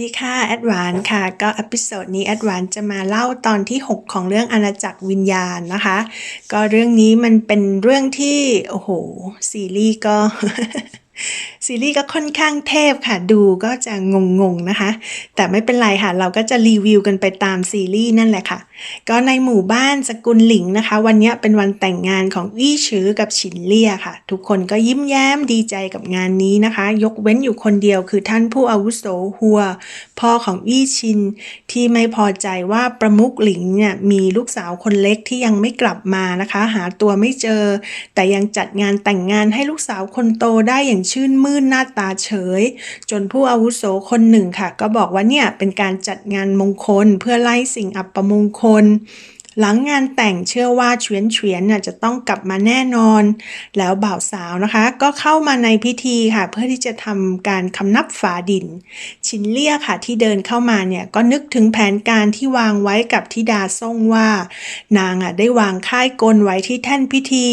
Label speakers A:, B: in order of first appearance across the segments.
A: ดีค่ะ แอดวานค่ะ ก็อพิโซดนี้แอดวานจะมาเล่าตอนที่ 6 ของเรื่องอาณาจักรวิญญาณนะคะ ก็เรื่องนี้มันเป็นเรื่องที่ โอ้โห ซีรีส์ก็ซีรีส์ก็ค่อนข้างเทพค่ะ ดูก็จะงงๆนะคะ แต่ไม่เป็นไรค่ะ เราก็จะรีวิวกันไปตามซีรีส์นั่นแหละค่ะ ก็ในหมู่บ้านสกุลหลิงนะคะ วันนี้เป็นวันแต่งงานของอี้ชือกับฉินเลี่ยค่ะ ทุกคนก็ยิ้มแย้มดีใจกับงานนี้นะคะ ยกเว้นอยู่คนเดียวคือท่านผู้อาวุโสหัว พ่อของอี้ชิน ที่ไม่พอใจว่าประมุขหลิงเนี่ยมีลูกสาวคนเล็กที่ยังไม่กลับมานะคะ หาตัวไม่เจอ แต่ยังจัดงานแต่งงานให้ลูกสาวคนโตได้อย่างชื่นมื่นหน้าตาเฉย จนผู้อาวุโสคนหนึ่งค่ะ ก็บอกว่าเนี่ยเป็นการจัดงานมงคลเพื่อไล่สิ่งอัปมงคลหลังงานแต่งเชื่อว่าเฉวียนเฉวียนน่ะจะต้องกลับมาแน่นอน แล้วบ่าวสาวนะคะ ก็เข้ามาในพิธีค่ะ เพื่อที่จะทำการคำนับฝาดิน ชินเลี่ยค่ะที่เดินเข้ามาเนี่ยก็นึกถึงแผนการที่วางไว้กับทิดาซ่งว่า นางอะได้วางค่ายกลไว้ที่แท่นพิธี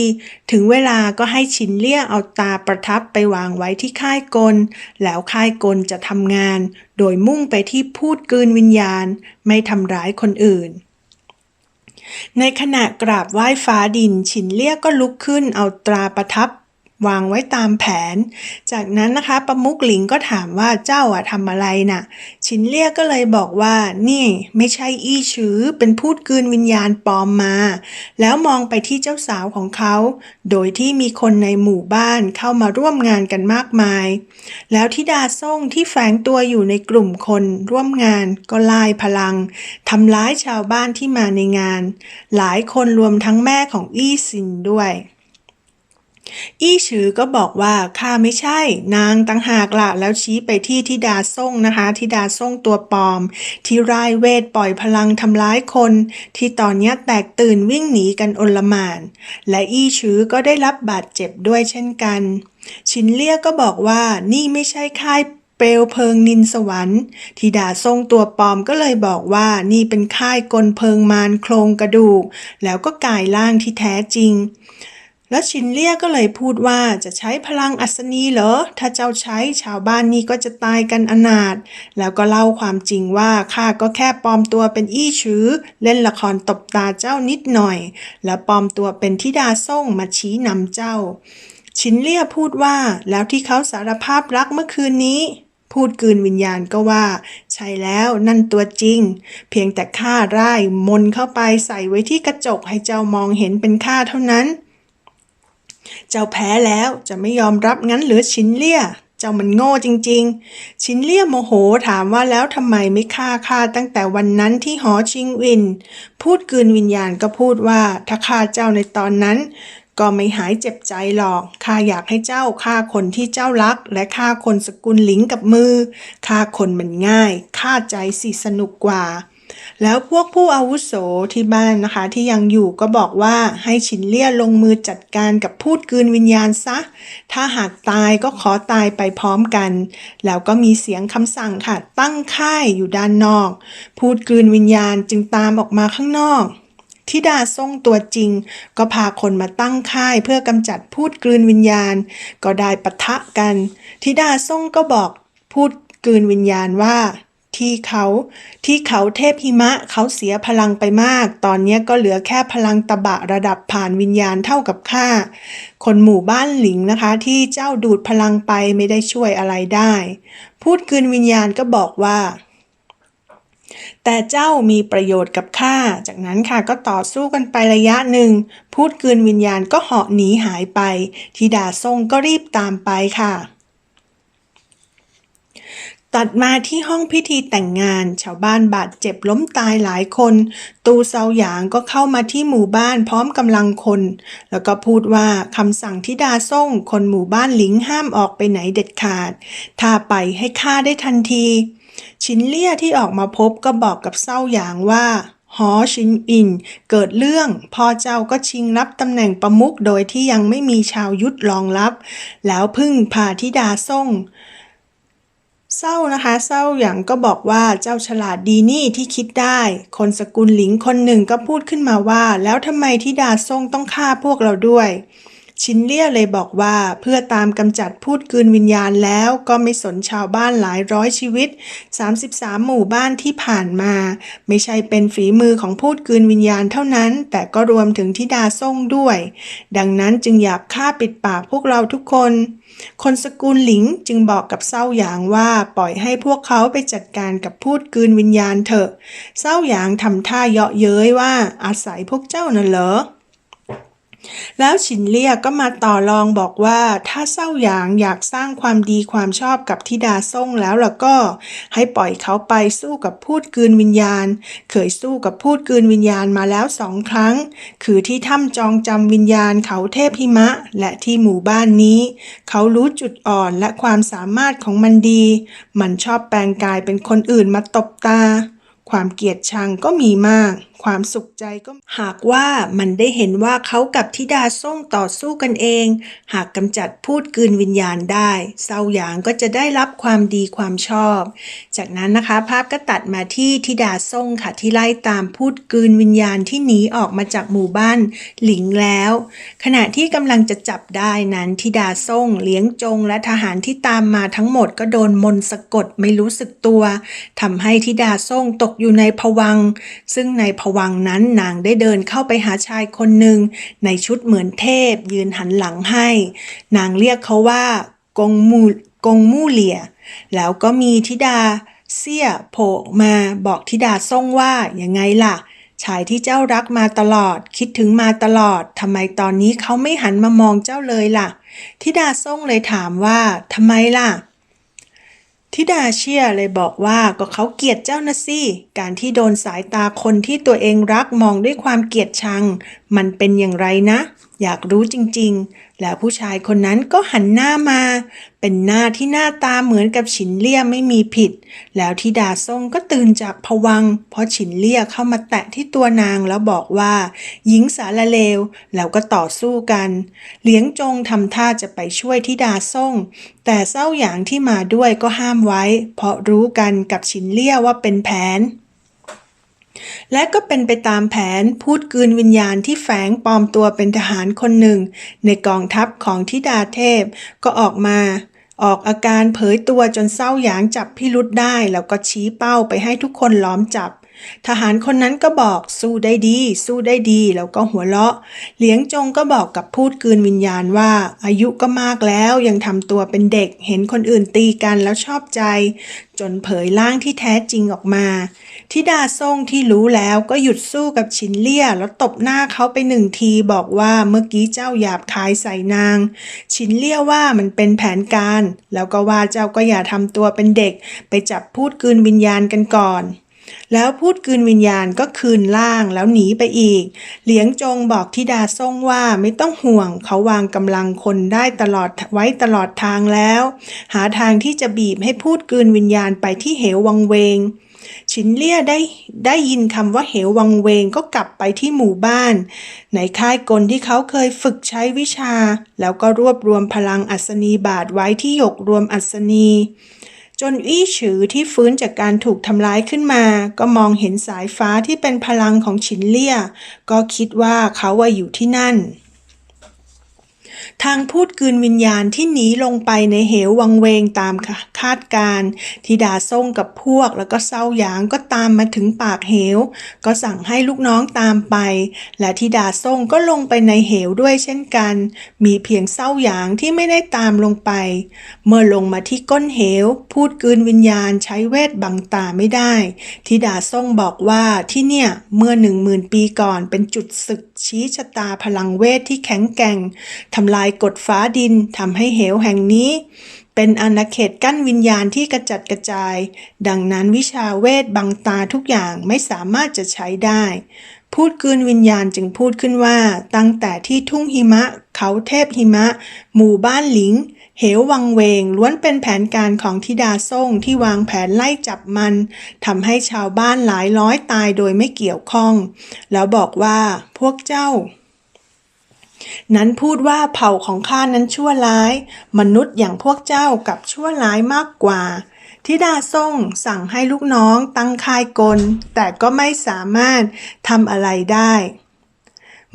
A: ถึงเวลาก็ให้ชินเลี่ยเอาตาประทับไปวางไว้ที่ค่ายกล แล้วค่ายกลจะทำงาน โดยมุ่งไปที่พูดกืนวิญญาณ ไม่ทำร้ายคนอื่น ในขณะกราบไหว้ฟ้าดินฉินเลี่ยก็ลุกขึ้นเอาตราประทับ วางไว้ตามแผน จากนั้นนะคะประมุกหลิงก็ถามว่าเจ้าอะทำอะไรน่ะฉินเลี่ยก็เลยบอกว่า นี่ไม่ใช่อี้ชือเป็นพูดกืนวิญญาณปลอมมา แล้วมองไปที่เจ้าสาวของเขา โดยที่มีคนในหมู่บ้านเข้ามาร่วมงานกันมากมาย แล้วทิดาซ่งที่แฝงตัวอยู่ในกลุ่มคนร่วมงานก็ลายพลังทำร้ายชาวบ้านที่มาในงาน หลายคนรวมทั้งแม่ของอี้ซินด้วย อี้ชือก็บอกว่าข้าไม่ใช่ นางตังหากละแล้วชี้ไปที่ทิดาซ่งนะคะทิดาซ่งตัวปลอม ที่รายเวทปล่อยพลังทำร้ายคน ที่ตอนนี้แตกตื่นวิ่งหนีกันโอลมาน และอี้ชือก็ได้รับบาดเจ็บด้วยเช่นกัน ชินเลี่ยก็บอกว่านี่ไม่ใช่ค่ายเปลวเพลิงนินสวรรค์ทิดาทรงตัวปลอมก็เลยบอกว่านี่เป็นค่ายกลเพลิงมารโครงกระดูก แล้วก็กายร่างที่แท้จริง แล้วชินเลี่ยก็เลยพูดว่าจะใช้พลังอัศนีเหรอ ถ้าเจ้าใช้ชาวบ้านนี้ก็จะตายกันอนาถ แล้วก็เล่าความจริงว่าข้าก็แค่ปลอมตัวเป็นอี้ชื้อ เล่นละครตบตาเจ้านิดหน่อย แล้วปลอมตัวเป็นทิดาส่งมาชี้นำเจ้า ชินเลี่ยพูดว่าแล้วที่เขาสารภาพรักเมื่อคืนนี้พูดกืนวิญญาณก็ว่า ใช่แล้วนั่นตัวจริง เพียงแต่ข้าร่ายมนเข้าไปใส่ไว้ที่กระจกให้เจ้ามองเห็นเป็นข้าเท่านั้น เจ้าแพ้แล้วจะไม่ยอมรับงั้นหรือชินเลี่ย เจ้ามันโง่จริง ๆ ชินเลี่ยโมโหถามว่าแล้วทำไมไม่ฆ่าข้าตั้งแต่วันนั้นที่หอชิงวิน พูดกืนวิญญาณก็พูดว่าถ้าฆ่าเจ้าในตอนนั้นก็ไม่หายเจ็บใจหรอก ข้าอยากให้เจ้าฆ่าคนที่เจ้ารัก และฆ่าคนสกุลหลิงกับมือ ฆ่าคนมันง่าย ฆ่าใจสิสนุกกว่า แล้วพวกผู้อาวุโสที่บ้านนะคะ ที่ยังอยู่ก็บอกว่าให้ฉินเลี่ยลงมือจัดการกับพูดกืนวิญญาณซะ ถ้าหากตายก็ขอตายไปพร้อมกัน แล้วก็มีเสียงคำสั่งค่ะ ตั้งค่ายอยู่ด้านนอก พูดกืนวิญญาณจึงตามออกมาข้างนอกทิดาส่งตัวจริง ก็พาคนมาตั้งค่ายเพื่อกำจัดพูดกลืนวิญญาณ ก็ได้ปะทะกัน ทิดาส่งก็บอกพูดกลืนวิญญาณว่า ที่เขาที่เขาเทพหิมะเขาเสียพลังไปมาก ตอนนี้ก็เหลือแค่พลังตะบะระดับผ่านวิญญาณเท่ากับข้า คนหมู่บ้านหลิงนะคะ ที่เจ้าดูดพลังไปไม่ได้ช่วยอะไรได้ พูดกลืนวิญญาณก็บอกว่า แต่เจ้ามีประโยชน์กับข้า จากนั้นค่ะก็ต่อสู้กันไประยะหนึ่ง พูดกลืนวิญญาณก็เหาะหนีหายไปทิดาทรงก็รีบตามไปค่ะ ตัดมาที่ห้องพิธีแต่งงาน ชาวบ้านบาดเจ็บล้มตายหลายคน ตูเซาหยางก็เข้ามาที่หมู่บ้านพร้อมกำลังคน แล้วก็พูดว่าคำสั่งทิดาส่งคนหมู่บ้านหลิงห้ามออกไปไหนเด็ดขาด ถ้าไปให้ฆ่าได้ทันที ชินเลี่ยที่ออกมาพบก็บอกกับเซาหยางว่าหอชินอินเกิดเรื่องพ่อเจ้าก็ชิงรับตำแหน่งประมุขโดยที่ยังไม่มีชาวยุทธรองรับ แล้วพึ่งพาทิดาส่ง เศร้านะคะเศร้าอย่างก็บอกว่าเจ้าฉลาดดีนี่ที่คิดได้ คนสกุลหลิงคนหนึ่งก็พูดขึ้นมาว่า แล้วทำไมทิดาซ่งต้องฆ่าพวกเราด้วย ชินเลี่ยเลยบอกว่าเพื่อตามกำจัดพูดกืนวิญญาณแล้วก็ไม่สนชาวบ้านหลายร้อยชีวิต 33 หมู่บ้านที่ผ่านมา ไม่ใช่เป็นฝีมือของพูดกืนวิญญาณเท่านั้น แต่ก็รวมถึงทิดาส่งด้วย ดังนั้นจึงอยากฆ่าปิดปากพวกเราทุกคน คนสกุลหลิงจึงบอกกับเศร้าหยางว่าปล่อยให้พวกเขาไปจัดการกับพูดกืนวิญญาณเถอะ เศร้าหยางทำท่าเยาะเย้ยว่าอาศัยพวกเจ้าน่ะเหรอ แล้วฉินเลี่ยก็มาต่อรองบอกว่าถ้าเศร้าหยางอยากสร้างความดีความชอบกับทิดาส่งแล้วล่ะก็ ให้ปล่อยเขาไปสู้กับพูดกืนวิญญาณ เคยสู้กับพูดกืนวิญญาณมาแล้วสองครั้ง คือที่ถ้ำจองจำวิญญาณเขาเทพหิมะ และที่หมู่บ้านนี้ เขารู้จุดอ่อนและความสามารถของมันดี มันชอบแปลงกายเป็นคนอื่นมาตบตา ความเกลียดชังก็มีมากความสุขใจก็หากว่ามันได้เห็นว่าเขากับธิดาส่งต่อสู้กันเอง หากกำจัดพูดกืนวิญญาณได้เศร้าหยางก็จะได้รับความดีความชอบ จากนั้นนะคะภาพก็ตัดมาที่ธิดาส่งค่ะที่ไล่ตามพูดกืนวิญญาณที่หนีออกมาจากหมู่บ้านหลิงแล้ว ขณะที่กำลังจะจับได้นั้นธิดาส่งเลี้ยงจง และทหารที่ตามมาทั้งหมดก็โดนมนสะกดไม่รู้สึกตัวทำให้ธิดาส่งตกอยู่ในภวังซึ่งในภวังนั้นนางได้เดินเข้าไปหาชายคนหนึ่งในชุดเหมือนเทพ ยืนหันหลังให้ นางเรียกเขาว่ากงมูกงมู่เหลี่ยแล้วก็มีธิดาเสี่ยโผล่มาบอกธิดาส่งว่ายังไงล่ะ ชายที่เจ้ารักมาตลอด คิดถึงมาตลอดทำไมตอนนี้เขาไม่หันมามองเจ้าเลยล่ะ ธิดาส่งเลยถามว่าทำไมล่ะ ทิดาเชียเลยบอกว่าก็เขาเกลียดเจ้านะสิ การที่โดนสายตาคนที่ตัวเองรักมองด้วยความเกลียดชังมันเป็นอย่างไรนะ อยากรู้จริงๆ แล้วผู้ชายคนนั้นก็หันหน้ามา เป็นหน้าที่หน้าตาเหมือนกับฉินเลี่ยไม่มีผิด แล้วทิดาทรงก็ตื่นจากผวัง เพราะฉินเลี่ยเข้ามาแตะที่ตัวนางแล้วบอกว่า หญิงสารเลว แล้วก็ต่อสู้กันเลี้ยงจงทำท่าจะไปช่วยทิดาส่ง แต่เศร้าหยางที่มาด้วยก็ห้ามไว้ เพราะรู้กันกับฉินเลี่ยว่าเป็นแผน และก็เป็นไปตามแผนพูดกืนวิญญาณที่แฝงปลอมตัวเป็นทหารคนหนึ่ง ในกองทัพของทิดาเทพก็ออกมา ออกอาการเผยตัวจนเศร้าหยางจับพิรุษได้ แล้วก็ชี้เป้าไปให้ทุกคนล้อมจับ ทหารคนนั้นก็บอกสู้ได้ดี สู้ได้ดี แล้วก็หัวเราะ เหลียงจงก็บอกกับพูดกืนวิญญาณว่า อายุก็มากแล้วยังทำตัวเป็นเด็ก เห็นคนอื่นตีกันแล้วชอบใจ จนเผยร่างที่แท้จริงออกมาทิดาส่งที่รู้แล้วก็หยุดสู้กับชินเลี่ย แล้วตบหน้าเขาไปหนึ่งทีบอกว่าเมื่อกี้เจ้าหยาบคายใส่นาง ชินเลี่ยว่ามันเป็นแผนการ แล้วก็ว่าเจ้าก็อย่าทำตัวเป็นเด็ก ไปจับพูดกืนวิญญาณกันก่อน แล้วพูดกืนวิญญาณก็คืนล่างแล้วหนีไปอีก เหลียงจงบอกทิดาส่งว่าไม่ต้องห่วง เขาวางกำลังคนได้ตลอดไว้ตลอดทางแล้ว หาทางที่จะบีบให้พูดกืนวิญญาณไปที่เหววังเวงชินเลี่ยได้ได้ยินคำว่าเหววังเวงก็กลับไปที่หมู่บ้าน ในค่ายกลที่เขาเคยฝึกใช้วิชา แล้วก็รวบรวมพลังอัศนีบาทไว้ที่หยกรวมอัศนี จนอี้ฉือที่ฟื้นจากการถูกทำร้ายขึ้นมา ก็มองเห็นสายฟ้าที่เป็นพลังของฉินเลี่ย ก็คิดว่าเขาว่าอยู่ที่นั่น ทางพูดกืนวิญญาณที่หนีลงไปในเหววังเวงตามคาดการณ์ทิดาส่งกับพวกแล้วก็เศร้าหยางก็ตามมาถึงปากเหว ก็สั่งให้ลูกน้องตามไป และทิดาส่งก็ลงไปในเหวด้วยเช่นกัน มีเพียงเศร้าหยางที่ไม่ได้ตามลงไป เมื่อลงมาที่ก้นเหว พูดกืนวิญญาณใช้เวทบังตาไม่ได้ทิดาส่งบอกว่าที่เนี่ยเมื่อหนึ่งหมื่นปีก่อนเป็นจุดศึกชี้ชะตาพลังเวทที่แข็งแกร่งทำลายกฎฟ้าดินทำให้เหวแห่งนี้ เป็นอาณาเขตกั้นวิญญาณที่กระจัดกระจาย ดังนั้นวิชาเวทบังตาทุกอย่างไม่สามารถจะใช้ได้ พูดกืนวิญญาณจึงพูดขึ้นว่า ตั้งแต่ที่ทุ่งหิมะ เขาเทพหิมะ หมู่บ้านหลิงเหววังเวงล้วนเป็นแผนการของทิดาส่งที่วางแผนไล่จับมันทำให้ชาวบ้านหลายร้อยตายโดยไม่เกี่ยวข้อง แล้วบอกว่าพวกเจ้า นั้นพูดว่าเผ่าของข้านั้นชั่วร้าย มนุษย์อย่างพวกเจ้ากับชั่วร้ายมากกว่าทิดาส่งสั่งให้ลูกน้องตั้งค่ายกล แต่ก็ไม่สามารถทำอะไรได้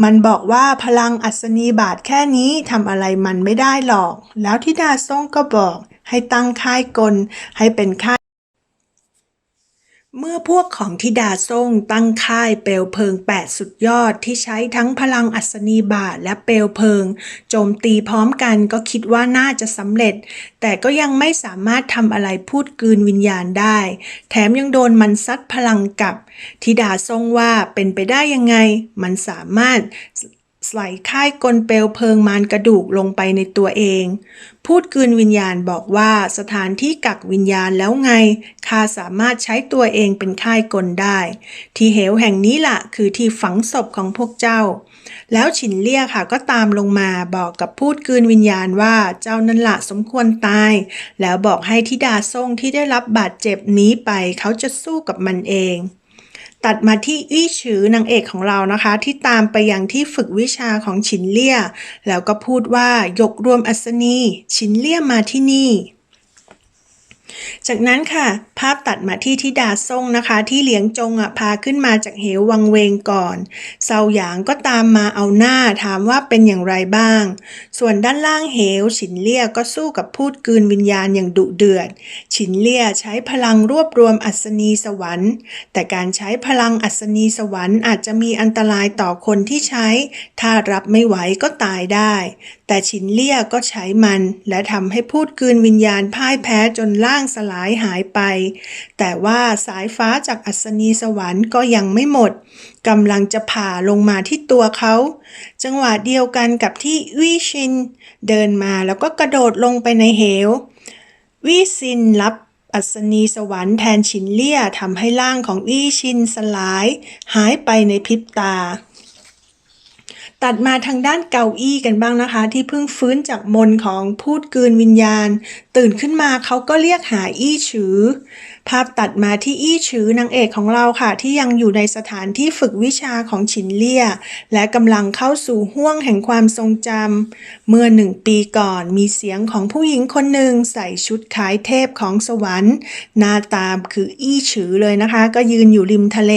A: มันบอกว่าพลังอัศนีบาทแค่นี้ทำอะไรมันไม่ได้หรอก แล้วทิดาซ่งก็บอกให้ตั้งค่ายกลให้เป็นค่าย เมื่อพวกของทิดาซ่งตั้งค่ายเปลวเพลิง 8 สุดยอดที่ใช้ทั้งพลังอัศนีบาทและเปลวเพลิง โจมตีพร้อมกันก็คิดว่าน่าจะสำเร็จ แต่ก็ยังไม่สามารถทำอะไรพูดกืนวิญญาณได้ แถมยังโดนมันซัดพลังกลับ ทิดาซ่งว่าเป็นไปได้ยังไง มันสามารถ ใส่ค่ายกลเปลวเพลิงมารกระดูกลงไปในตัวเอง พูดกืนวิญญาณบอกว่าสถานที่กักวิญญาณแล้วไงข้าสามารถใช้ตัวเองเป็นค่ายกลได้ ที่เหวแห่งนี้ละคือที่ฝังศพของพวกเจ้า แล้วฉินเลี่ยค่ะก็ตามลงมาบอกกับพูดกืนวิญญาณว่าเจ้านั่นละสมควรตาย แล้วบอกให้ทิดาซ่งที่ได้รับบาดเจ็บหนี้ไปเขาจะสู้กับมันเอง ตัดมาที่อี้ฉือนางเอกของเรานะคะ ที่ตามไปยังที่ฝึกวิชาของฉินเลี่ย แล้วก็พูดว่ายกรวมอัศนี ฉินเลี่ยมาที่นี่ จากนั้นค่ะ ภาพตัดมาที่ทิดาซ่งนะคะ ที่เหลียงจงอะพาขึ้นมาจากเหววังเวงก่อนเซาหยางก็ตามมาเอาหน้าถามว่าเป็นอย่างไรบ้าง ส่วนด้านล่างเหว ฉินเลี่ยก็สู้กับพูดกืนวิญญาณอย่างดุเดือด ฉินเลี่ยใช้พลังรวบรวมอัศนีสวรรค์ แต่การใช้พลังอัศนีสวรรค์อาจจะมีอันตรายต่อคนที่ใช้ ถ้ารับไม่ไหวก็ตายได้ แต่ฉินเลี่ยก็ใช้มัน และทำให้พูดกืนวิญญาณพ่ายแพ้จนร่างสลายหายไป แต่ว่าสายฟ้าจากอัศนีสวรรค์ก็ยังไม่หมดกำลังจะผ่าลงมาที่ตัวเขา จังหวะเดียวกันกับที่วีชิน เดินมาแล้วก็กระโดดลงไปในเหววี่ซินรับอัศนีสวรรค์แทนฉินเลี่ยทำให้ร่างของวีชินสลาย หายไปในพริบตา ตัดมาทางด้านเกาอี้กันบ้างนะคะ ที่เพิ่งฟื้นจากมนของพูดกืนวิญญาณ ตื่นขึ้นมาเขาก็เรียกหาอี้ฉือ ภาพตัดมาที่อี้ฉือนางเอกของเราค่ะ ที่ยังอยู่ในสถานที่ฝึกวิชาของฉินเลี่ย และกำลังเข้าสู่ห้วงแห่งความทรงจำเมื่อหนึ่งปีก่อนมีเสียงของผู้หญิงคนหนึ่งใส่ชุดขายเทพของสวรรค์ หน้าตามคืออี้ฉือเลยนะคะ ก็ยืนอยู่ริมทะเล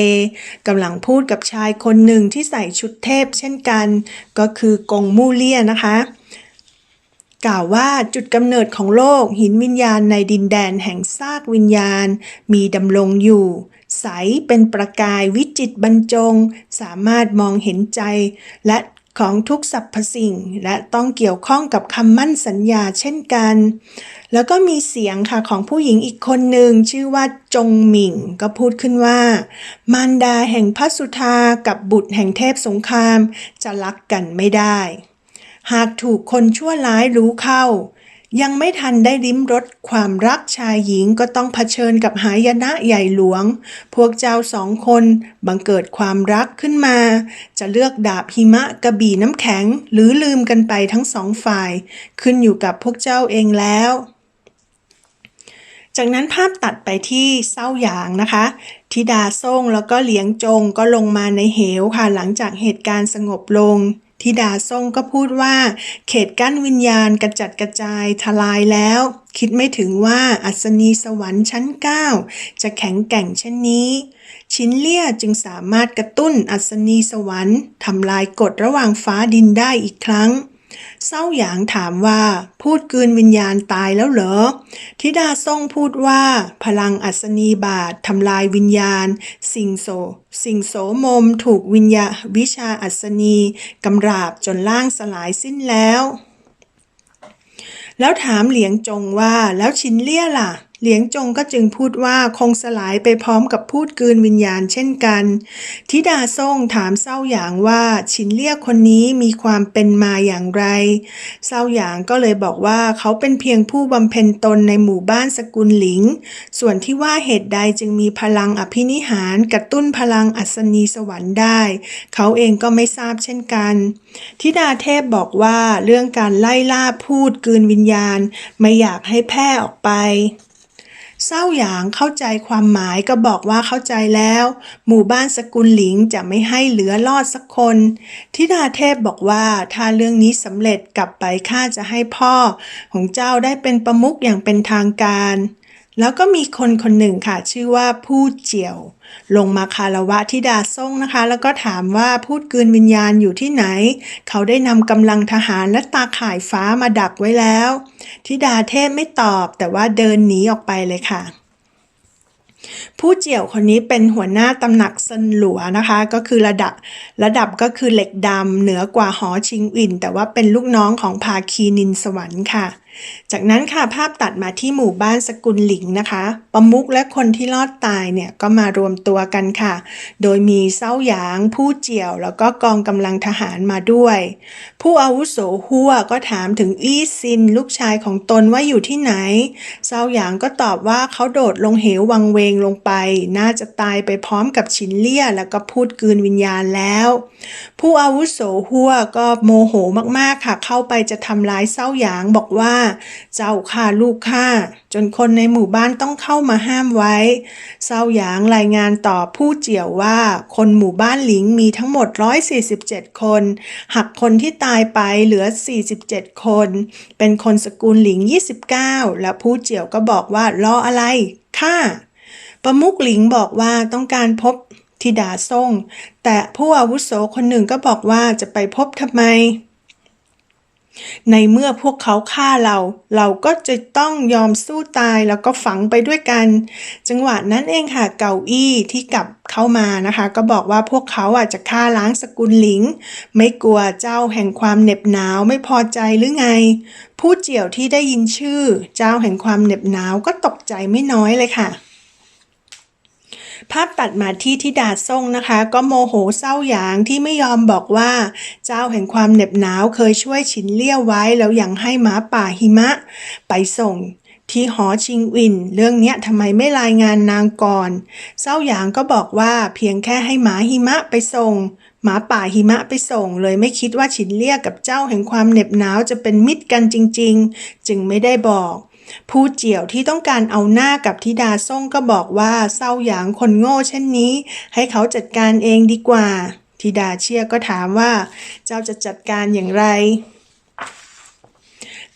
A: กำลังพูดกับชายคนหนึ่งที่ใส่ชุดเทพเช่นกัน ก็คือกงมู่เลี่ยนะคะ กล่าวว่าจุดกำเนิดของโลกหินวิญญาณในดินแดนแห่งซากวิญญาณ มีดำรงอยู่ ใสเป็นประกายวิจิตบรรจง สามารถมองเห็นใจ และของทุกสรรพสิ่ง และต้องเกี่ยวข้องกับคำมั่นสัญญาเช่นกัน แล้วก็มีเสียงค่ะของผู้หญิงอีกคนหนึ่งชื่อว่าจงหมิงก็พูดขึ้นว่า มารดาแห่งพัสุธากับบุตรแห่งเทพสงครามจะรักกันไม่ได้ หากถูกคนชั่วร้ายรู้เข้า ยังไม่ทันได้ลิ้มรสความรักชายหญิงก็ต้องเผชิญกับหายนะใหญ่หลวง พวกเจ้าสองคนบังเกิดความรักขึ้นมา จะเลือกดาบหิมะกระบี่น้ำแข็ง หรือลืมกันไปทั้งสองฝ่าย ขึ้นอยู่กับพวกเจ้าเองแล้วจากนั้นภาพตัดไปที่เศร้าหยางนะคะทิดาซ่งแล้วก็เหลียงจงก็ลงมาในเหวค่ะ หลังจากเหตุการณ์สงบลง ทิดาส่งก็พูดว่า เขตกั้นวิญญาณกระจัดกระจายทลายแล้ว คิดไม่ถึงว่าอัศนีสวรรค์ชั้น 9 จะแข็งแกร่งเช่นนี้ ชินเลี่ยจึงสามารถกระตุ้นอัศนีสวรรค์ทำลายกฎระหว่างฟ้าดินได้อีกครั้ง เศร้าหยางถามว่า พูดกืนวิญญาณตายแล้วเหรอทิดาซ่งพูดว่า พลังอัศนีบาททำลายวิญญาณ สิ่งโส สิ่งโสมมถูกวิญญาวิชาอัศนีกำราบจนล่างสลายสิ้นแล้ว แล้วถามเหลียงจงว่าแล้วชินเลี่ยล่ะ เหลียงจงก็จึงพูดว่าคงสลายไปพร้อมกับพูดกืนวิญญาณเช่นกัน ทิดาซ่งถามเศร้าหยางว่าชินเลี่ยคนนี้มีความเป็นมาอย่างไร เศร้าหยางก็เลยบอกว่าเขาเป็นเพียงผู้บำเพ็ญตนในหมู่บ้านสกุลหลิง ส่วนที่ว่าเหตุใดจึงมีพลังอภินิหารกระตุ้นพลังอัศนีสวรรค์ได้ เขาเองก็ไม่ทราบเช่นกัน ทิดาเทพบอกว่าเรื่องการไล่ล่าพูดกืนวิญญาณ ไม่อยากให้แพร่ออกไป เศร้าหยางเข้าใจความหมายก็บอกว่าเข้าใจแล้ว หมู่บ้านสกุลหลิงจะไม่ให้เหลือรอดสักคนทิดาเทพบอกว่าถ้าเรื่องนี้สำเร็จกลับไปข้าจะให้พ่อ ของเจ้าได้เป็นประมุขอย่างเป็นทางการ แล้วก็มีคนคนหนึ่งค่ะ ชื่อว่าผู้เจียว ลงมาคารวะทิดาซ่งนะคะ แล้วก็ถามว่าพูดกืนวิญญาณอยู่ที่ไหน เขาได้นำกำลังทหารและตาข่ายฟ้ามาดักไว้แล้วทิดาเทพไม่ตอบแต่ว่าเดินหนีออกไปเลยค่ะผู้เจียวคนนี้เป็นหัวหน้าตำหนักซันหลัวนะคะ ก็คือระดับระดับก็คือเหล็กดำเหนือกว่าหอชิงอิน แต่ว่าเป็นลูกน้องของภาคีนินสวรรค์ค่ะ จากนั้นค่ะภาพตัดมาที่หมู่บ้านสกุลหลิงนะคะประมุกและคนที่รอดตายเนี่ยก็มารวมตัวกันค่ะ โดยมีเซ้าหยางผู้เจียว แล้วก็กองกำลังทหารมาด้วย ผู้อาวุโสหัวก็ถามถึงอี้ซินลูกชายของตนว่าอยู่ที่ไหนเซาหยางก็ตอบว่าเขาโดดลงเหววังเวงลงไป น่าจะตายไปพร้อมกับชินเลี่ยแล้วก็พูดกืนวิญญาณแล้ว ผู้อาวุโสหัวก็โมโหมากๆค่ะ เข้าไปจะทำร้ายเซาหยางบอกว่าเจ้าฆ่าลูกข้าจนคนในหมู่บ้านต้องเข้ามาห้ามไว้เซาหยางรายงานต่อผู้เจียวว่า คนหมู่บ้านหลิงมีทั้งหมด 147 คน หักคนที่ตายไปเหลือ 47 คน เป็นคนสกุลหลิง 29 แล้วผู้เจียวก็บอกว่ารออะไรข้าประมุกหลิงบอกว่าต้องการพบธิดาซ่ง แต่ผู้อาวุโสคนหนึ่งก็บอกว่าจะไปพบทำไม ในเมื่อพวกเขาฆ่าเรา เราก็จะต้องยอมสู้ตายแล้วก็ฝังไปด้วยกัน จังหวะนั้นเองค่ะเก่าอี้ที่กลับเข้ามานะคะ ก็บอกว่าพวกเขาอาจจะฆ่าล้างสกุลหลิง ไม่กลัวเจ้าแห่งความเหน็บหนาวไม่พอใจหรือไง ผู้เจียวที่ได้ยินชื่อ เจ้าแห่งความเหน็บหนาวก็ตกใจไม่น้อยเลยค่ะ ภาพตัดมาที่ทิดาซ่งนะคะ ก็โมโหเศร้าหยางที่ไม่ยอมบอกว่า เจ้าแห่งความเหน็บหนาวเคยช่วยฉินเลี่ยวไว้แล้วยังให้หมาป่าหิมะ ไปส่งที่หอชิงอิน เรื่องเนี้ยทำไมไม่รายงานนางก่อน เศร้าหยางก็บอกว่าเพียงแค่ให้หมาหิมะไปส่ง หมาป่าหิมะไปส่ง เลยไม่คิดว่าฉินเลี่ยกับเจ้าแห่งความเหน็บหนาวจะเป็นมิตรกันจริง ๆ จึงไม่ได้บอก ผู้เจียวที่ต้องการเอาหน้ากับทิดาซ่งก็บอกว่าเศร้าหยางคนโง่เช่นนี้ ให้เขาจัดการเองดีกว่าทิดาเชียก็ถามว่า เจ้าจะจัดการอย่างไร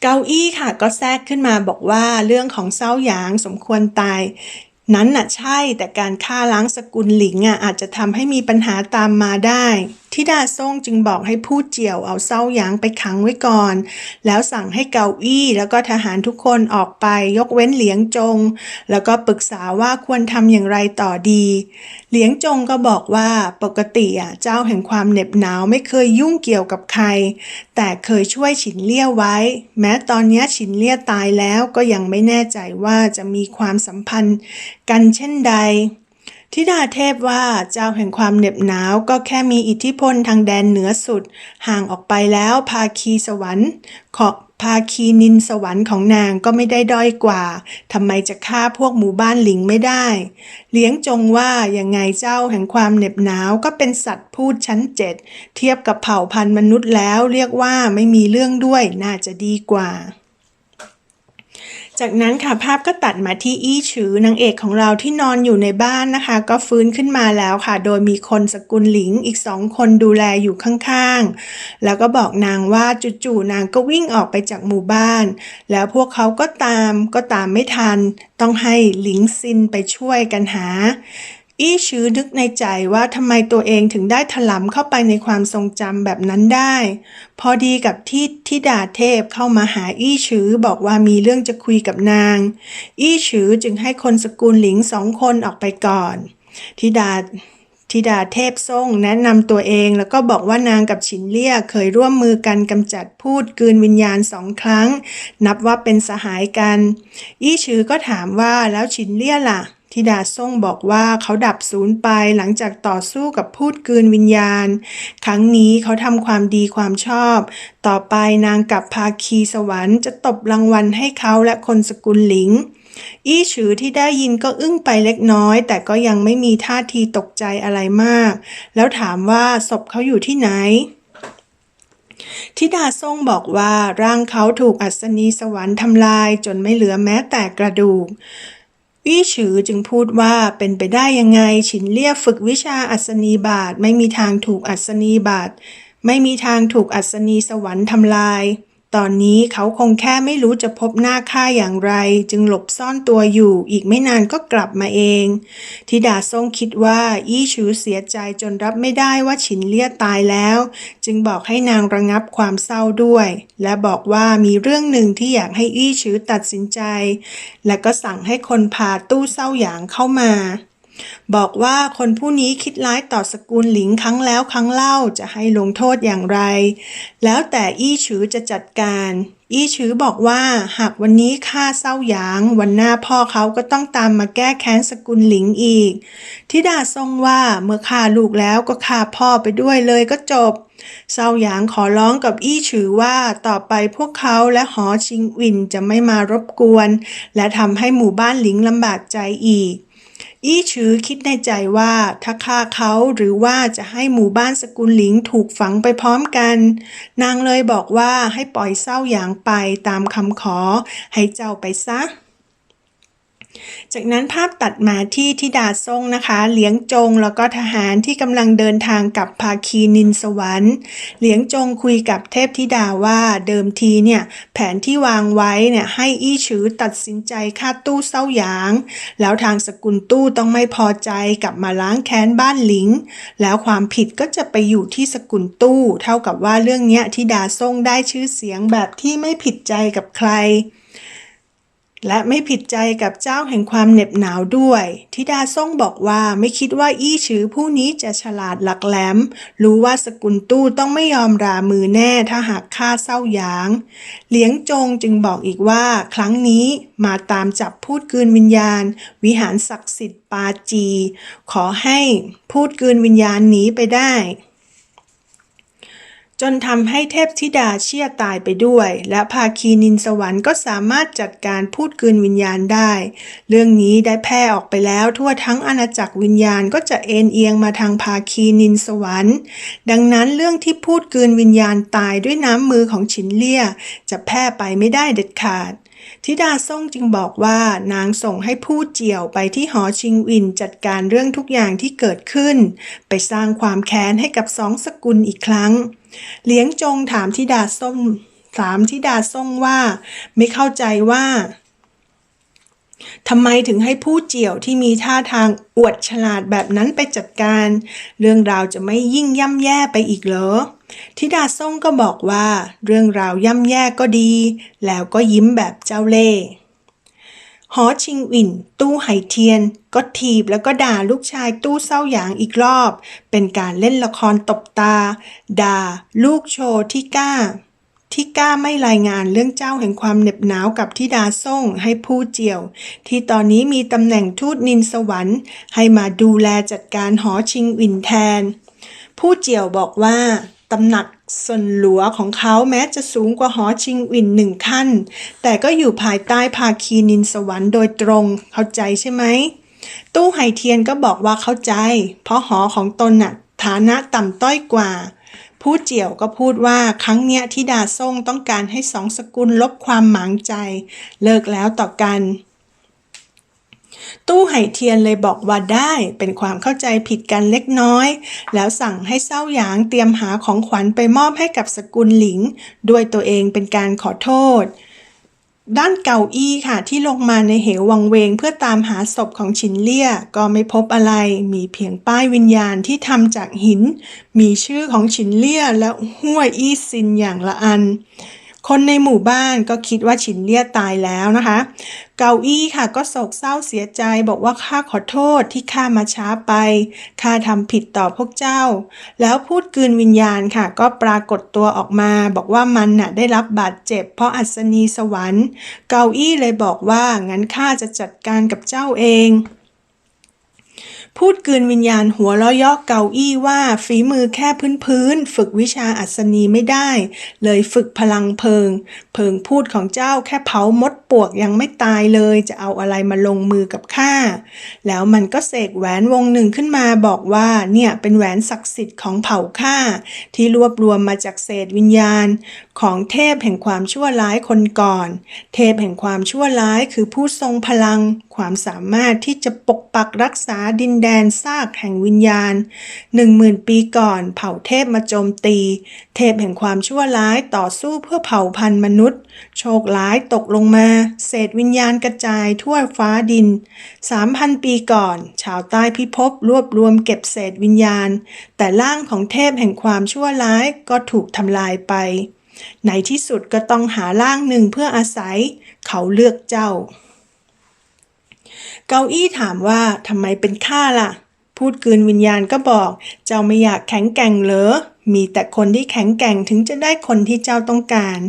A: เกาอี้ค่ะก็แทรกขึ้นมาบอกว่าเรื่องของเศร้าหยางสมควรตาย นั้นน่ะใช่แต่การฆ่าล้างสกุลหลิงอะอาจจะทำให้มีปัญหาตามมาได้ ทิดาซ่งจึงบอกให้ผู้เจียวเอาเศร้าหยางไปขังไว้ก่อน แล้วสั่งให้เกาอี้แล้วก็ทหารทุกคนออกไปยกเว้นเหลียงจง แล้วก็ปรึกษาว่าควรทำอย่างไรต่อดี เหลียงจงก็บอกว่าปกติอะเจ้าแห่งความเหน็บหนาวไม่เคยยุ่งเกี่ยวกับใคร แต่เคยช่วยฉินเลี่ยไว้ แม้ตอนนี้ฉินเลี่ยตายแล้วก็ยังไม่แน่ใจว่าจะมีความสัมพันธ์กันเช่นใด ทิดาเทพว่าเจ้าแห่งความเหน็บหนาวก็แค่มีอิทธิพลทางแดนเหนือสุด ห่างออกไปแล้วภาคีสวรรค์ของภาคีนินสวรรค์ของนางก็ไม่ได้ด้อยกว่าทำไมจะฆ่าพวกหมู่บ้านหลิงไม่ได้ เลี้ยงจงว่ายังไงเจ้าแห่งความเหน็บหนาวก็เป็นสัตว์พูดชั้นเจ็ดเทียบกับเผ่าพันธุ์มนุษย์แล้วเรียกว่าไม่มีเรื่องด้วยน่าจะดีกว่า จากนั้นค่ะภาพก็ตัดมาที่อี้ฉือนางเอกของเราที่นอนอยู่ในบ้านนะคะ ก็ฟื้นขึ้นมาแล้วค่ะ โดยมีคนสกุลหลิงอีกสองคนดูแลอยู่ข้างๆ แล้วก็บอกนางว่าจู่ๆนางก็วิ่งออกไปจากหมู่บ้าน แล้วพวกเขาก็ตามก็ตามไม่ทัน ต้องให้หลิงซินไปช่วยกันหา อี้ชื้อนึกในใจว่าทำไมตัวเองถึงได้ถลำเข้าไปในความทรงจำแบบนั้นได้ พอดีกับที่ทิดาเทพเข้ามาหาอี้ชื้อบอกว่ามีเรื่องจะคุยกับนาง อี้ชื้อจึงให้คนสกุลหลิงสองคนออกไปก่อนทิดาทิดาเทพซ่งแนะนำตัวเองแล้วก็บอกว่านางกับฉินเลี่ยเคยร่วมมือกันกำจัดพูดกืนวิญญาณสองครั้ง นับว่าเป็นสหายกัน อี้ชื้อก็ถามว่าแล้วฉินเลี่ยล่ะ ทิดาซ่งบอกว่าเขาดับสูญไปหลังจากต่อสู้กับพูดกืนวิญญาณ ครั้งนี้เขาทำความดีความชอบ ต่อไปนางกับภาคีสวรรค์จะตบรางวัลให้เขาและคนสกุลหลิง อี้ฉือที่ได้ยินก็อึ้งไปเล็กน้อย แต่ก็ยังไม่มีท่าทีตกใจอะไรมาก แล้วถามว่าศพเขาอยู่ที่ไหนทิดาซ่งบอกว่าร่างเขาถูกอัศนีสวรรค์ทำลายจนไม่เหลือแม้แต่กระดูก วี่ฉือจึงพูดว่าเป็นไปได้ยังไงฉินเลี่ยฝึกวิชาอัศนีบาทไม่มีทางถูกอัศนีบาท ไม่มีทางถูกอัศนีสวรรค์ทำลาย ตอนนี้เขาคงแค่ไม่รู้จะพบหน้าข้าอย่างไร จึงหลบซ่อนตัวอยู่ อีกไม่นานก็กลับมาเองทิดาซ่งคิดว่าอี้ฉือเสียใจจนรับไม่ได้ว่าฉินเลี่ยตายแล้ว จึงบอกให้นางระงับความเศร้าด้วย และบอกว่ามีเรื่องหนึ่งที่อยากให้อี้ฉือตัดสินใจ และก็สั่งให้คนพาตู้เศร้าหยางเข้ามา บอกว่าคนผู้นี้คิดร้ายต่อสกุลหลิงครั้งแล้วครั้งเล่าจะให้ลงโทษอย่างไร แล้วแต่อี้ฉือจะจัดการ อี้ฉือบอกว่าหากวันนี้ข้าเศร้าหยาง วันหน้าพ่อเขาก็ต้องตามมาแก้แค้นสกุลหลิงอีก ทิดาทรงว่าเมื่อฆ่าลูกแล้วก็ฆ่าพ่อไปด้วยเลยก็จบเซาหยางขอร้องกับอี้ฉือว่าต่อไปพวกเขาและหอชิงวินจะไม่มารบกวน และทำให้หมู่บ้านหลิงลำบากใจอีก อี้ฉือคิดในใจว่าถ้าฆ่าเขาหรือว่าจะให้หมู่บ้านสกุลหลิงถูกฝังไปพร้อมกัน นางเลยบอกว่าให้ปล่อยเศร้าหยางไปตามคำขอ ให้เจ้าไปซะ จากนั้นภาพตัดมาที่ทิดาซ่งนะคะ เหลียงจงแล้วก็ทหารที่กำลังเดินทางกับภาคีนินสวรรค์ เหลียงจงคุยกับเทพธิดาว่าเดิมทีเนี่ยแผนที่วางไว้เนี่ยให้อี้ฉือตัดสินใจฆ่าตู้เศร้าหยาง แล้วทางสกุลตู้ต้องไม่พอใจกลับมาล้างแค้นบ้านหลิง แล้วความผิดก็จะไปอยู่ที่สกุลตู้ เท่ากับว่าเรื่องเนี้ยทิดาซ่งได้ชื่อเสียงแบบที่ไม่ผิดใจกับใคร และไม่ผิดใจกับเจ้าแห่งความเหน็บหนาวด้วย ทิดาซ่งบอกว่าไม่คิดว่าอี้ฉือผู้นี้จะฉลาดหลักแหลม รู้ว่าสกุลตู้ต้องไม่ยอมรามือแน่ถ้าหากฆ่าเศร้าหยาง เหลียงจงจึงบอกอีกว่า ครั้งนี้มาตามจับพูดกืนวิญญาณ วิหารศักดิ์สิทธิ์ปาจี ขอให้พูดกืนวิญญาณหนีไปได้ จนทำให้เทพธิดาเชี่ยตายไปด้วย และภาคีนินสวรรค์ก็สามารถจัดการพูดกืนวิญญาณได้ เรื่องนี้ได้แพร่ออกไปแล้วทั่วทั้งอาณาจักรวิญญาณก็จะเอ็นเอียงมาทางภาคีนินสวรรค์ ดังนั้นเรื่องที่พูดกืนวิญญาณตายด้วยน้ำมือของฉินเลี่ย จะแพร่ไปไม่ได้เด็ดขาดธิดาซ่งจึงบอกว่านางส่งให้ผู้เจียวไปที่หอชิงวินจัดการเรื่องทุกอย่างที่เกิดขึ้น ไปสร้างความแค้นให้กับสองสกุลอีกครั้ง เลี้ยงจงถามธิดาส้มถามธิดาซ่งว่า ไม่เข้าใจว่าทำไมถึงให้ผู้เจียวที่มีท่าทางอวดฉลาดแบบนั้นไปจัดการ เรื่องราวจะไม่ยิ่งย่ำแย่ไปอีกเหรอธิดาซ่งก็บอกว่า เรื่องราวย่ำแย่ก็ดี แล้วก็ยิ้มแบบเจ้าเล่ห์ หอชิงอินตู้ไหเทียน ก็ถีบแล้วก็ด่าลูกชายตู้เศร้าหยางอีกรอบ เป็นการเล่นละครตบตา ด่า ลูกโชว์ที่กล้าที่กล้าไม่รายงานเรื่องเจ้าแห่งความเหน็บหนาวกับทิดาซ่งให้ผู้เจียว ที่ตอนนี้มีตำแหน่งทูตนินสวรรค์ ให้มาดูแลจัดการหอชิงอินแทน ผู้เจียวบอกว่าตำหนัก ส่วนหลัวของเขาแม้จะสูงกว่าหอชิงอินหนึ่งขั้น แต่ก็อยู่ภายใต้ภาคีนินสวรรค์โดยตรงเข้าใจใช่ไหม ตู้ไหเทียนก็บอกว่าเข้าใจ เพราะหอของตนน่ะฐานะต่ำต้อยกว่า ผู้เจียวก็พูดว่าครั้งเนี้ยที่ดาซ่งต้องการให้สองสกุลลบความหมางใจ เลิกแล้วต่อกัน ตู้ไหเทียนเลยบอกว่าได้เป็นความเข้าใจผิดกันเล็กน้อย แล้วสั่งให้เศร้าหยางเตรียมหาของขวัญไปมอบให้กับสกุลหลิง ด้วยตัวเองเป็นการขอโทษ ด้านเก่าอี้ค่ะที่ลงมาในเหววังเวงเพื่อตามหาศพของฉินเลี่ย ก็ไม่พบอะไร มีเพียงป้ายวิญญาณที่ทำจากหิน มีชื่อของฉินเลี่ยและห้วยอี้ซินอย่างละอัน คนในหมู่บ้านก็คิดว่าฉินเลี่ยตายแล้วนะคะ เกาอี้ค่ะก็โศกเศร้าเสียใจบอกว่าข้าขอโทษที่ข้ามาช้าไปข้าทำผิดต่อพวกเจ้า แล้วพูดกลืนวิญญาณค่ะ ก็ปรากฏตัวออกมา บอกว่ามันน่ะได้รับบาดเจ็บ เพราะอัศนีสวรรค์ เกาอี้เลยบอกว่างั้นข้าจะจัดการกับเจ้าเอง พูดกืนวิญญาณหัวล้อยอกเกาอี้ว่าฝีมือแค่พื้นๆฝึกวิชาอัศนีไม่ได้ เลยฝึกพลังเพิง เพิงพูดของเจ้าแค่เผามดปวกยังไม่ตายเลยจะเอาอะไรมาลงมือกับข้าแล้วมันก็เสกแหวนวงหนึ่งขึ้นมาบอกว่าเนี่ยเป็นแหวนศักดิ์สิทธิ์ของเผ่าข้าที่รวบรวมมาจากเศษวิญญาณ ของเทพแห่งความชั่วร้ายคนก่อน เทพแห่งความชั่วร้ายคือผู้ทรงพลัง ความสามารถที่จะปกปักรักษาดินแดนซากแห่งวิญญาณหนึ่งหมื่นปีก่อนเผ่าเทพมาโจมตี เทพแห่งความชั่วร้ายต่อสู้เพื่อเผ่าพันธุ์มนุษย์ โชคร้ายตกลงมา เศษวิญญาณกระจายทั่วฟ้าดิน 3,000 ปีก่อน ชาวใต้พิภพรวบรวมเก็บเศษวิญญาณ แต่ร่างของเทพแห่งความชั่วร้ายก็ถูกทำลายไปในที่สุดก็ต้องหาร่างหนึ่งเพื่ออาศัย เขาเลือกเจ้า เกาอี้ถามว่าทำไมเป็นข้าล่ะ พูดกืนวิญญาณก็บอก เจ้าไม่อยากแข็งแกร่งเหรอ มีแต่คนที่แข็งแกร่งถึงจะได้คนที่เจ้าต้องการ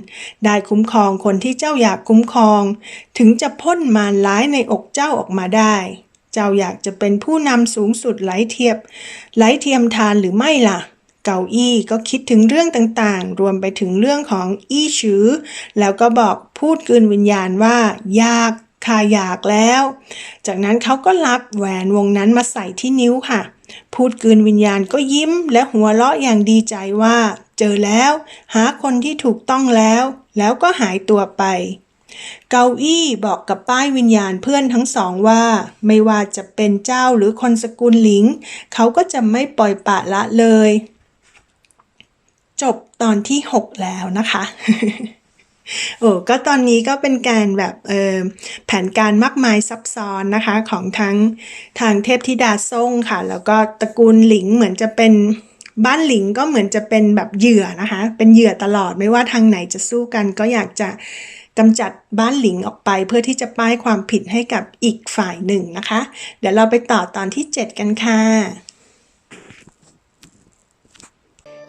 A: ได้คุ้มครองคนที่เจ้าอยากคุ้มครอง ถึงจะพ่นมารร้ายในอกเจ้าออกมาได้ เจ้าอยากจะเป็นผู้นำสูงสุดไหลเทียบไหลเทียมทานหรือไม่ล่ะเกาอี้ก็คิดถึงเรื่องต่างๆ รวมไปถึงเรื่องของอี้ชือ แล้วก็บอกพูดกืนวิญญาณว่าอยาก ข้าอยากแล้ว จากนั้นเขาก็รับแหวนวงนั้นมาใส่ที่นิ้วค่ะ พูดกืนวิญญาณก็ยิ้มและหัวเราะอย่างดีใจว่า เจอแล้ว หาคนที่ถูกต้องแล้ว แล้วก็หายตัวไป เกาอี้บอกกับป้ายวิญญาณเพื่อนทั้งสองว่า ไม่ว่าจะเป็นเจ้าหรือคนสกุลหลิง เขาก็จะไม่ปล่อยปละละเลย จบตอนที่ 6 แล้วนะคะ โอ้ก็ตอนนี้ก็เป็นการแบบเออแผนการมากมายซับซ้อนนะคะของทั้งทางเทพธิดาซ่งค่ะ แล้วก็ตระกูลหลิงเหมือนจะเป็นบ้านหลิงก็เหมือนจะเป็นแบบเหยื่อนะคะ เป็นเหยื่อตลอดไม่ว่าทางไหนจะสู้กัน ก็อยากจะกำจัดบ้านหลิงออกไปเพื่อที่จะป้ายความผิดให้กับอีกฝ่ายหนึ่งนะคะ เดี๋ยวเราไปต่อตอนที่ 7 กันค่ะ